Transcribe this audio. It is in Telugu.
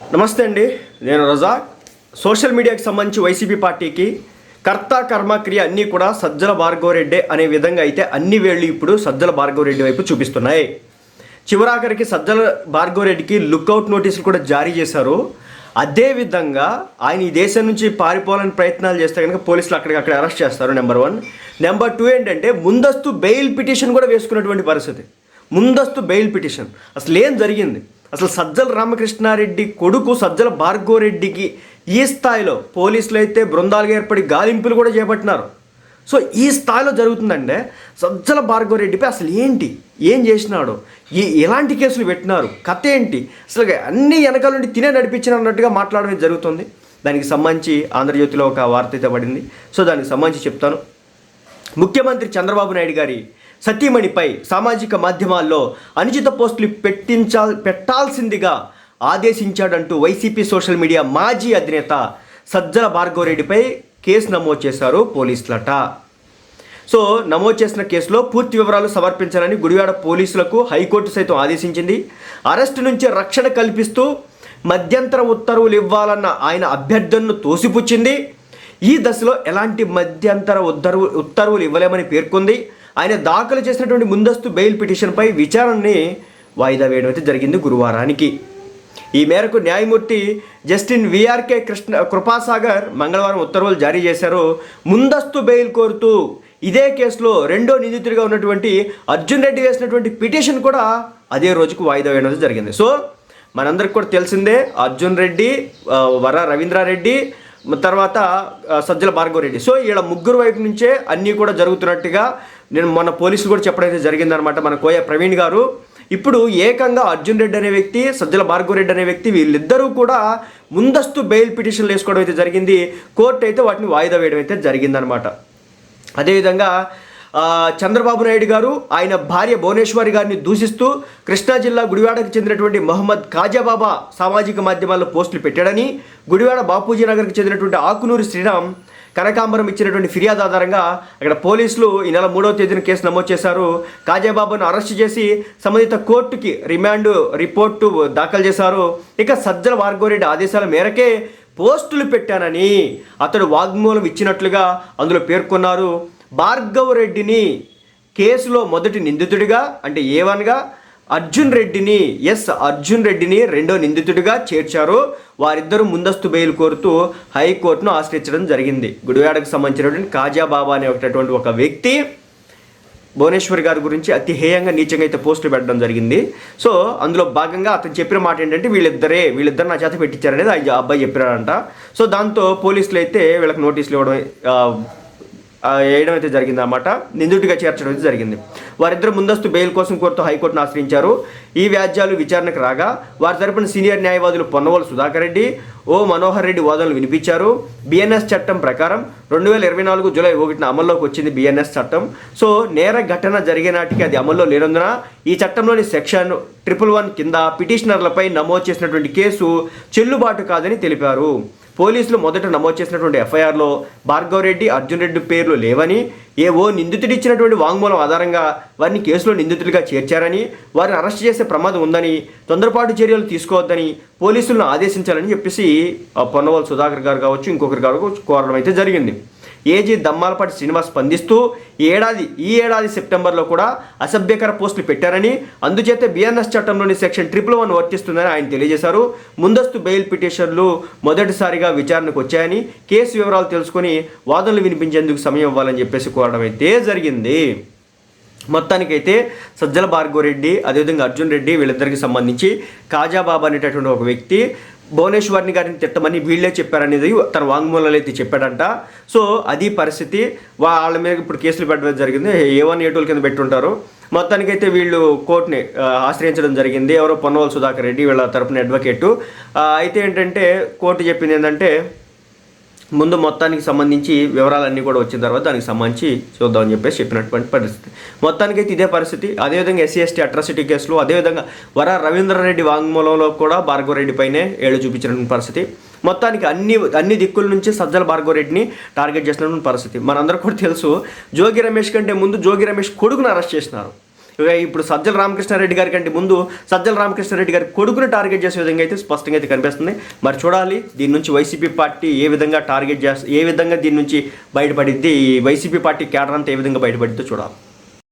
నమస్తే అండి. నేను రజా. సోషల్ మీడియాకి సంబంధించి వైసీపీ పార్టీకి కర్త కర్మ క్రియ అన్నీ కూడా సజ్జల భార్గవరెడ్డి అనే విధంగా అయితే అన్ని వేళ్ళు ఇప్పుడు సజ్జల భార్గవరెడ్డి వైపు చూపిస్తున్నాయి. చివరాఖరికి సజ్జల భార్గవరెడ్డికి లుక్అవుట్ నోటీసులు కూడా జారీ చేశారు. అదేవిధంగా ఆయన ఈ దేశం నుంచి పారిపోవాలని ప్రయత్నాలు చేస్తే కనుక పోలీసులు అక్కడికక్కడ అరెస్ట్ చేస్తారు నెంబర్ వన్. నెంబర్ టూ ఏంటంటే ముందస్తు బెయిల్ పిటిషన్ కూడా వేసుకున్నటువంటి పరిస్థితి. ముందస్తు బెయిల్ పిటిషన్. అసలు ఏం జరిగింది? అసలు సజ్జల రామకృష్ణారెడ్డి కొడుకు సజ్జల భార్గవరెడ్డికి ఈ స్థాయిలో పోలీసులు అయితే బృందాలుగా ఏర్పడి గాలింపులు కూడా చేపట్టినారు. సో ఈ స్థాయిలో జరుగుతుందంటే సజ్జల భార్గవరెడ్డిపై అసలు ఏంటి? ఏం చేసినాడు? ఈ ఎలాంటి కేసులు పెట్టినారు? కథ ఏంటి? అసలు అన్ని వెనకాల నుండి తినే నడిపించిన అన్నట్టుగా మాట్లాడడం జరుగుతుంది. దానికి సంబంధించి ఆంధ్రజ్యోతిలో ఒక వార్త అయితే పడింది. సో దానికి సంబంధించి చెప్తాను. ముఖ్యమంత్రి చంద్రబాబు నాయుడు గారి సతీమణిపై సామాజిక మాధ్యమాల్లో అనుచిత పోస్టులు పెట్టించా పెట్టాల్సిందిగా ఆదేశించాడంటూ వైసీపీ సోషల్ మీడియా మాజీ అధినేత సజ్జల భార్గవరెడ్డిపై కేసు నమోదు చేశారు పోలీసులట. సో నమోదు చేసిన కేసులో పూర్తి వివరాలు సమర్పించాలని గుడివాడ పోలీసులకు హైకోర్టు సైతం ఆదేశించింది. అరెస్టు నుంచి రక్షణ కల్పిస్తూ మధ్యంతర ఉత్తర్వులు ఇవ్వాలన్న ఆయన అభ్యర్థనను తోసిపుచ్చింది. ఈ దశలో ఎలాంటి మధ్యంతర ఉత్తర్వు ఉత్తర్వులు ఇవ్వలేమని పేర్కొంది. ఆయన దాఖలు చేసినటువంటి ముందస్తు బెయిల్ పిటిషన్పై విచారణని వాయిదా వేయడం అయితే జరిగింది గురువారానికి. ఈ మేరకు న్యాయమూర్తి జస్టిన్ విఆర్కే కృష్ణ కృపాసాగర్ మంగళవారం ఉత్తర్వులు జారీ చేశారు. ముందస్తు బెయిల్ కోరుతూ ఇదే కేసులో రెండో నిందితుడిగా ఉన్నటువంటి అర్జున్ రెడ్డి వేసినటువంటి పిటిషన్ కూడా అదే రోజుకు వాయిదా వేయడం అయితే జరిగింది. సో మనందరికి కూడా తెలిసిందే అర్జున్ రెడ్డి వర రవీంద్రారెడ్డి తర్వాత సజ్జల భార్గవ రెడ్డి సో వీళ్ళ ముగ్గురు వైపు నుంచే అన్నీ కూడా జరుగుతున్నట్టుగా నేను మొన్న పోలీసులు కూడా చెప్పడం అయితే జరిగిందనమాట మన కోయ ప్రవీణ్ గారు. ఇప్పుడు ఏకంగా అర్జున్ రెడ్డి అనే వ్యక్తి సజ్జల భార్గవ రెడ్డి అనే వ్యక్తి వీళ్ళిద్దరూ కూడా ముందస్తు బెయిల్ పిటిషన్లు వేసుకోవడం అయితే జరిగింది. కోర్టు అయితే వాటిని వాయిదా వేయడం అయితే జరిగిందనమాట అదేవిధంగా చంద్రబాబు నాయుడు గారు ఆయన భార్య భువనేశ్వరి గారిని దూషిస్తూ కృష్ణా జిల్లా గుడివాడకు చెందినటువంటి మహమ్మద్ కాజాబాబా సామాజిక మాధ్యమాల్లో పోస్టులు పెట్టాడని గుడివాడ బాపూజీ నగర్కి చెందినటువంటి ఆకునూరు శ్రీరామ్ కనకాంబరం ఇచ్చినటువంటి ఫిర్యాదు ఆధారంగా అక్కడ పోలీసులు ఈ నెల మూడవ తేదీన కేసు నమోదు చేశారు. కాజాబాబును అరెస్ట్ చేసి సంబంధిత కోర్టుకి రిమాండ్ రిపోర్టు దాఖలు చేశారు. ఇక సజ్జల భార్గవరెడ్డి ఆదేశాల మేరకే పోస్టులు పెట్టానని అతడు వాగ్మూలం ఇచ్చినట్లుగా అందులో పేర్కొన్నారు. భార్గవ్ రెడ్డిని కేసులో మొదటి నిందితుడిగా అంటే ఏవన్గా అర్జున్ రెడ్డిని ఎస్ అర్జున్ రెడ్డిని రెండో నిందితుడిగా చేర్చారు. వారిద్దరూ ముందస్తు బెయిల్ కోరుతూ హైకోర్టును ఆశ్రయించడం జరిగింది. గుడివాడకు సంబంధించినటువంటి కాజాబాబా అనే ఒకటటువంటి ఒక వ్యక్తి భువనేశ్వర్ గారి గురించి అతి హేయంగా నీచంగా అయితే పోస్టులు పెట్టడం జరిగింది. సో అందులో భాగంగా అతను చెప్పిన మాట ఏంటంటే వీళ్ళిద్దరే వీళ్ళిద్దరు నా చేత పెట్టించారనేది ఆ అబ్బాయి చెప్పారంట సో దాంతో పోలీసులు అయితే వీళ్ళకి నోటీసులు ఇవ్వడం వేయడం అయితే జరిగింది అనమాట నిందితుడిగా చేర్చడం అయితే జరిగింది. వారిద్దరు ముందస్తు బెయిల్ కోసం కోర్టు హైకోర్టును ఆశ్రయించారు. ఈ వ్యాజ్యాలు విచారణకు రాగా వారి తరపున సీనియర్ న్యాయవాదులు పొన్నవోలు సుధాకర్ రెడ్డి ఓ మనోహర్ రెడ్డి వాదనలు వినిపించారు. బిఎన్ఎస్ చట్టం ప్రకారం రెండు వేల ఇరవై నాలుగు జూలై ఒకటిన అమల్లోకి వచ్చింది బిఎన్ఎస్ చట్టం. సో నేర ఘటన జరిగే నాటికి అది అమల్లో లేనందున ఈ చట్టంలోని సెక్షన్ ట్రిపుల్ వన్ కింద పిటిషనర్లపై నమోదు చేసినటువంటి కేసు చెల్లుబాటు కాదని తెలిపారు. పోలీసులు మొదట నమోదు చేసినటువంటి ఎఫ్ఐఆర్లో భార్గవ్ రెడ్డి అర్జున్ రెడ్డి పేర్లు లేవని ఏ ఓ నిందితుడు వాంగ్మూలం ఆధారంగా వారిని కేసులో నిందితులుగా చేర్చారని వారిని అరెస్ట్ చేసే ప్రమాదం ఉందని తొందరపాటు చర్యలు తీసుకోవద్దని పోలీసులను ఆదేశించాలని చెప్పేసి పొన్నవాళ్ళు సుధాకర్ గారు కావచ్చు ఇంకొకరి గారు కోరడం అయితే జరిగింది. ఏజీ దమ్మాలపాటి శ్రీనివాస్ స్పందిస్తూ ఈ ఏడాది ఈ ఏడాది సెప్టెంబర్లో కూడా అసభ్యకర పోస్టులు పెట్టారని అందుచేత బిఎన్ఎస్ చట్టంలోని సెక్షన్ ట్రిపుల్ వన్ వర్తిస్తుందని ఆయన తెలియజేశారు. ముందస్తు బెయిల్ పిటిషన్లు మొదటిసారిగా విచారణకు వచ్చాయని కేసు వివరాలు తెలుసుకొని వాదనలు వినిపించేందుకు సమయం ఇవ్వాలని చెప్పేసి కోరడం అయితే జరిగింది. మొత్తానికైతే సజ్జల భార్గవరెడ్డి అదేవిధంగా అర్జున్ రెడ్డి వీళ్ళిద్దరికి సంబంధించి కాజాబాబా అనేటటువంటి ఒక వ్యక్తి భువనేశ్వర్ని గారిని తిట్టమని వీళ్ళే చెప్పారనేది తన వాంగ్మూలంలో అయితే చెప్పాడంట. సో అది పరిస్థితి. వాళ్ళ మీద ఇప్పుడు కేసులు పెట్టడం జరిగింది. ఏ వన్ ఏ కింద పెట్టుంటారు. మొత్తానికైతే వీళ్ళు కోర్టుని ఆశ్రయించడం జరిగింది. ఎవరో పొన్నవల్ సుధాకర్ రెడ్డి వీళ్ళ తరపున అడ్వకేటు. అయితే ఏంటంటే కోర్టు చెప్పింది ఏంటంటే ముందు మొత్తానికి సంబంధించి వివరాలన్నీ కూడా వచ్చిన తర్వాత దానికి సంబంధించి చూద్దామని చెప్పేసి చెప్పినటువంటి పరిస్థితి. మొత్తానికైతే ఇదే పరిస్థితి. అదేవిధంగా ఎస్సీ ఎస్టీ అట్రాసిటీ కేసులు అదేవిధంగా వర రవీంద్రారెడ్డి వాంగ్మూలంలో కూడా భార్గవరెడ్డి పైనే ఏళ్ళు చూపించినటువంటి పరిస్థితి. మొత్తానికి అన్ని అన్ని దిక్కుల నుంచి సజ్జల భార్గవరెడ్డిని టార్గెట్ చేసినటువంటి పరిస్థితి. మనందరూ కూడా తెలుసు జోగి రమేష్ కంటే ముందు జోగి రమేష్ కొడుకును అరెస్ట్ చేసినారు. ఇప్పుడు సజ్జల రామకృష్ణారెడ్డి గారి కంటే ముందు సజ్జల రామకృష్ణారెడ్డి గారి కొడుకుని టార్గెట్ చేసే విధంగా అయితే స్పష్టంగా అయితే కనిపిస్తుంది. మరి చూడాలి దీని నుంచి వైసీపీ పార్టీ ఏ విధంగా టార్గెట్ చేస్తే ఏ విధంగా దీని నుంచి బయటపడిద్ది ఈ వైసీపీ పార్టీ కేడర్ అంతా ఏ విధంగా బయటపడిద్దో చూడాలి.